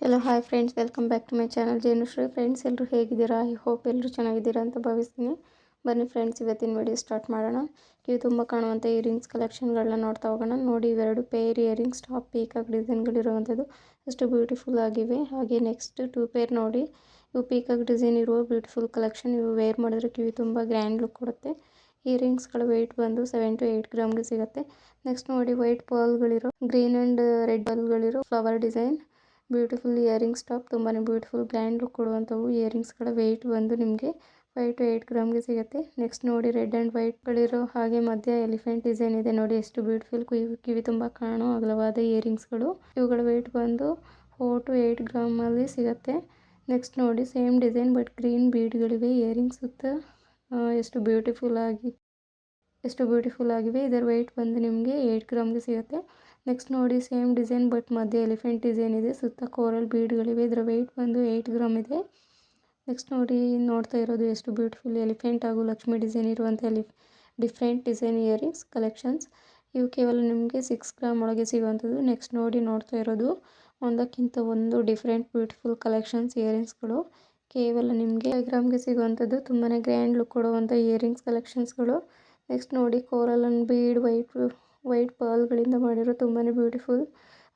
Hello hi friends welcome back to my channel Jenushree friends ಎಲ್ಲರೂ ಹೇಗಿದ್ದೀರಾ? I hope ಎಲ್ಲರೂ ಚೆನ್ನಾಗಿದ್ದೀರಾ ಅಂತ ಭಾವಿಸ್ತೀನಿ. ಬನ್ನಿ ಫ್ರೆಂಡ್ಸ್ ಇವತ್ತಿನ ವಿಡಿಯೋ ಸ್ಟಾರ್ಟ್ ಮಾಡೋಣ. ಕಿವಿ ತುಂಬ ಕಾಣುವಂಥ ಇಯರಿಂಗ್ಸ್ ಕಲೆಕ್ಷನ್ಗಳನ್ನ ನೋಡ್ತಾ ಹೋಗೋಣ. ನೋಡಿ, ಇವೆರಡು ಪೇರ್ ಇಯರಿಂಗ್ಸ್ ಟಾಪ್ ಪೀಕಾಕ್ ಡಿಸೈನ್ಗಳಿರುವಂಥದ್ದು ಅಷ್ಟು ಬ್ಯೂಟಿಫುಲ್ ಆಗಿವೆ. ಹಾಗೆ ನೆಕ್ಸ್ಟ್ ಟೂ ಪೇರ್ ನೋಡಿ. ಇವು ಪೀಕಾಕ್ ಡಿಸೈನ್ ಇರುವ ಬ್ಯೂಟಿಫುಲ್ ಕಲೆಕ್ಷನ್ ಇವು ವೇರ್ ಮಾಡಿದ್ರೆ ಕಿವಿ ತುಂಬ ಗ್ರ್ಯಾಂಡ್ ಲುಕ್ ಕೊಡುತ್ತೆ. ಇಯರಿಂಗ್ಸ್ಗಳ ವೆಯ್ಟ್ ಬಂದು ಸೆವೆನ್ ಟು ಏಯ್ಟ್ ಗ್ರಾಮ್ಗೆ ಸಿಗುತ್ತೆ. ನೆಕ್ಸ್ಟ್ ನೋಡಿ ವೈಟ್ ಪರ್ಲ್ಗಳಿರೋ green and red ಪರ್ಲ್ಗಳಿರೋ flower design beautiful earrings top ತುಂಬಾ ಬ್ಯೂಟಿಫುಲ್ ಗ್ರ್ಯಾಂಡ್ ಲುಕ್ ಕೊಡುವಂಥವು ಇಯರಿಂಗ್ಸ್ಗಳ ವೆಯ್ಟ್ ಬಂದು ನಿಮಗೆ ಫೈವ್ ಟು ಏಯ್ಟ್ ಗ್ರಾಮ್ಗೆ ಸಿಗುತ್ತೆ. ನೆಕ್ಸ್ಟ್ ನೋಡಿ ರೆಡ್ ಆ್ಯಂಡ್ ವೈಟ್ಗಳಿರೋ ಹಾಗೆ ಮಧ್ಯ ಎಲಿಫೆಂಟ್ ಡಿಸೈನ್ ಇದೆ. ನೋಡಿ ಎಷ್ಟು ಬ್ಯೂಟಿಫುಲ್ ಕಿವಿ ಕಿವಿ ತುಂಬ ಕಾಣೋ ಅಗಲವಾದ ಇಯರಿಂಗ್ಸ್ಗಳು. ಇವುಗಳ ವೆಯ್ಟ್ ಬಂದು ಫೋರ್ ಟು ಏಯ್ಟ್ ಗ್ರಾಮಲ್ಲಿ ಸಿಗುತ್ತೆ. ನೆಕ್ಸ್ಟ್ ನೋಡಿ ಸೇಮ್ ಡಿಸೈನ್ ಬಟ್ ಗ್ರೀನ್ ಬೀಡ್ಗಳಿವೆ ಇಯರಿಂಗ್ಸ್ ಸುತ್ತ ಎಷ್ಟು ಬ್ಯೂಟಿಫುಲ್ ಆಗಿ, ಎಷ್ಟು ಬ್ಯೂಟಿಫುಲ್ ಆಗಿವೆ. ಇದರ ವೆಯ್ಟ್ ಬಂದು ನಿಮಗೆ ಏಯ್ಟ್ ಗ್ರಾಮ್ಗೆ ಸಿಗುತ್ತೆ. ನೆಕ್ಸ್ಟ್ ನೋಡಿ, ಸೇಮ್ ಡಿಸೈನ್ ಬಟ್ ಮಧ್ಯೆ ಎಲಿಫೆಂಟ್ ಡಿಸೈನ್ ಇದೆ. ಸುತ್ತ ಕೋರಲ್ ಬೀಡ್ಗಳಿವೆ. ಇದರ ವೆಯ್ಟ್ ಬಂದು ಏಯ್ಟ್ ಗ್ರಾಮ್ ಇದೆ. ನೆಕ್ಸ್ಟ್ ನೋಡಿ, ನೋಡ್ತಾ ಇರೋದು ಎಷ್ಟು ಬ್ಯೂಟಿಫುಲ್ ಎಲಿಫೆಂಟ್ ಹಾಗೂ ಲಕ್ಷ್ಮಿ ಡಿಸೈನ್ ಇರುವಂಥ ಎಲಿ ಡಿಫ್ರೆಂಟ್ ಡಿಸೈನ್ ಇಯರಿಂಗ್ಸ್ ಕಲೆಕ್ಷನ್ಸ್ ಇವು ಕೇವಲ ನಿಮಗೆ ಸಿಕ್ಸ್ ಗ್ರಾಮ್ ಒಳಗೆ ಸಿಗುವಂಥದ್ದು. ನೆಕ್ಸ್ಟ್ ನೋಡಿ, ನೋಡ್ತಾ ಇರೋದು ಒಂದಕ್ಕಿಂತ ಒಂದು ಡಿಫ್ರೆಂಟ್ ಬ್ಯೂಟಿಫುಲ್ ಕಲೆಕ್ಷನ್ಸ್ ಇಯರಿಂಗ್ಸ್ಗಳು ಕೇವಲ ನಿಮಗೆ ಗ್ರಾಮ್ಗೆ ಸಿಗುವಂಥದ್ದು. ತುಂಬಾ ಗ್ರ್ಯಾಂಡ್ ಲುಕ್ ಕೊಡುವಂಥ ಇಯರಿಂಗ್ಸ್ ಕಲೆಕ್ಷನ್ಸ್ಗಳು ನೆಕ್ಸ್ಟ್ ನೋಡಿ, coral and bead white white ಪರ್ಲ್ಗಳಿಂದ ಮಾಡಿರೋ ತುಂಬಾನೇ ಬ್ಯೂಟಿಫುಲ್.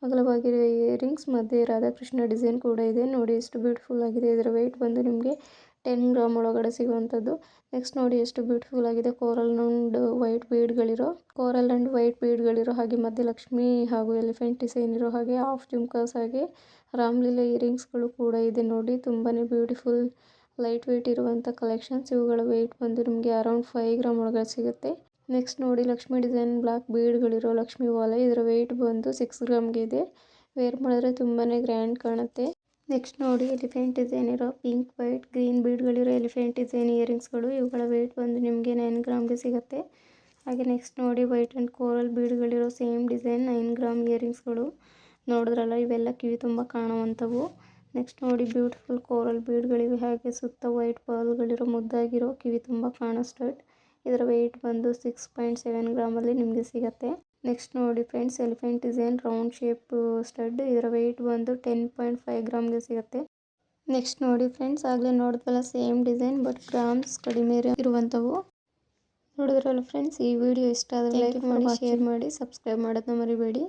ಅಗಲವಾಗಿರೋ ಇಯರಿಂಗ್ಸ್, ಮಧ್ಯೆ ರಾಧಾಕೃಷ್ಣ ಡಿಸೈನ್ ಕೂಡ ಇದೆ. ನೋಡಿ ಎಷ್ಟು ಬ್ಯೂಟಿಫುಲ್ ಆಗಿದೆ. ಇದರ ವೆಯ್ಟ್ ಬಂದು ನಿಮಗೆ ಟೆನ್ ಗ್ರಾಮ್ ಒಳಗಡೆ ಸಿಗುವಂಥದ್ದು. ನೆಕ್ಸ್ಟ್ ನೋಡಿ ಎಷ್ಟು ಬ್ಯೂಟಿಫುಲ್ ಆಗಿದೆ. ಕೋರಲ್ ಅಂಡ್ ವೈಟ್ ಬೀಡ್ಗಳಿರೋ, ಕೋರಲ್ ಅಂಡ್ ವೈಟ್ ಬೀಡ್ಗಳಿರೋ ಹಾಗೆ ಮಧ್ಯೆ ಲಕ್ಷ್ಮಿ ಹಾಗೂ ಎಲಿಫೆಂಟ್ ಡಿಸೈನ್ ಇರೋ ಹಾಗೆ ಹಾಫ್ ಜುಮ್ಕಾಸ್ ಹಾಗೆ ರಾಮ್ಲೀಲಾ ಇಯರಿಂಗ್ಸ್ಗಳು ಕೂಡ ಇದೆ. ನೋಡಿ ತುಂಬಾ ಬ್ಯೂಟಿಫುಲ್ ಲೈಟ್ ವೆಯ್ಟ್ ಇರುವಂಥ ಕಲೆಕ್ಷನ್ಸ್. ಇವುಗಳ ವೆಯ್ಟ್ ಬಂದು ನಿಮಗೆ ಅರೌಂಡ್ ಫೈವ್ ಗ್ರಾಮ್ ಒಳಗಡೆ ಸಿಗುತ್ತೆ. ನೆಕ್ಸ್ಟ್ ನೋಡಿ, ಲಕ್ಷ್ಮಿ ಡಿಸೈನ್ ಬ್ಲಾಕ್ ಬೀಡ್ಗಳಿರೋ ಲಕ್ಷ್ಮಿ ವಾಲ ಇದರ ವೆಯ್ಟ್ ಬಂದು ಸಿಕ್ಸ್ ಗ್ರಾಮ್ಗೆ ಇದೆ. ವೇರ್ ಮಾಡಿದ್ರೆ ತುಂಬಾ ಗ್ರ್ಯಾಂಡ್ ಕಾಣುತ್ತೆ. ನೆಕ್ಸ್ಟ್ ನೋಡಿ ಎಲಿಫೆಂಟ್ ಡಿಸೈನ್ ಇರೋ ಪಿಂಕ್ ವೈಟ್ ಗ್ರೀನ್ ಬೀಡ್ಗಳಿರೋ ಎಲಿಫೆಂಟ್ ಡಿಸೈನ್ ಇಯರಿಂಗ್ಸ್ಗಳು ಇವುಗಳ ವೆಯ್ಟ್ ಬಂದು ನಿಮಗೆ ನೈನ್ ಗ್ರಾಮ್ಗೆ ಸಿಗುತ್ತೆ. ಹಾಗೆ ನೆಕ್ಸ್ಟ್ ನೋಡಿ ವೈಟ್ ಆ್ಯಂಡ್ ಕೋರಲ್ ಬೀಡ್ಗಳಿರೋ ಸೇಮ್ ಡಿಸೈನ್ ನೈನ್ ಗ್ರಾಮ್ ಇಯರಿಂಗ್ಸ್ಗಳು ನೋಡಿದ್ರಲ್ಲ, ಇವೆಲ್ಲ ಕಿವಿ ತುಂಬ ಕಾಣುವಂಥವು. ನೆಕ್ಸ್ಟ್ ನೋಡಿ ಬ್ಯೂಟಿಫುಲ್ ಕೋರಲ್ ಬೀಡ್ಗಳಿವೆ ಹಾಗೆ ಸುತ್ತ ವೈಟ್ ಪರ್ಲ್ಗಳಿರೋ ಮುದ್ದಾಗಿರೋ ಕಿವಿ ತುಂಬ ಕಾಣೋ ಸ್ಟಡ್ ಇದರ ವೆಯ್ಟ್ ಬಂದು ಸಿಕ್ಸ್ ಪಾಯಿಂಟ್ ಸೆವೆನ್ ಗ್ರಾಮಲ್ಲಿ ನಿಮಗೆ ಸಿಗುತ್ತೆ. ನೆಕ್ಸ್ಟ್ ನೋಡಿ friends elephant design round shape stud ಇದರ ವೆಯ್ಟ್ ಬಂದು ಟೆನ್ ಪಾಯಿಂಟ್ ಫೈವ್ ಗ್ರಾಮ್ಗೆ ಸಿಗುತ್ತೆ. ನೆಕ್ಸ್ಟ್ ನೋಡಿ ಫ್ರೆಂಡ್ಸ್ ಆಗಲೇ ನೋಡಿದ್ವಲ್ಲ ಸೇಮ್ ಡಿಸೈನ್ ಬಟ್ ಗ್ರಾಮ್ಸ್ ಕಡಿಮೆ ಇರುವಂಥವು. ನೋಡಿದ್ರಲ್ಲ ಫ್ರೆಂಡ್ಸ್ ಈ ವಿಡಿಯೋ ಇಷ್ಟ ಆದರೆ ಲೈಕ್ ಮಾಡಿ ಶೇರ್ ಮಾಡಿ ಸಬ್ಸ್ಕ್ರೈಬ್ ಮಾಡೋದನ್ನ ಮರಿಬೇಡಿ.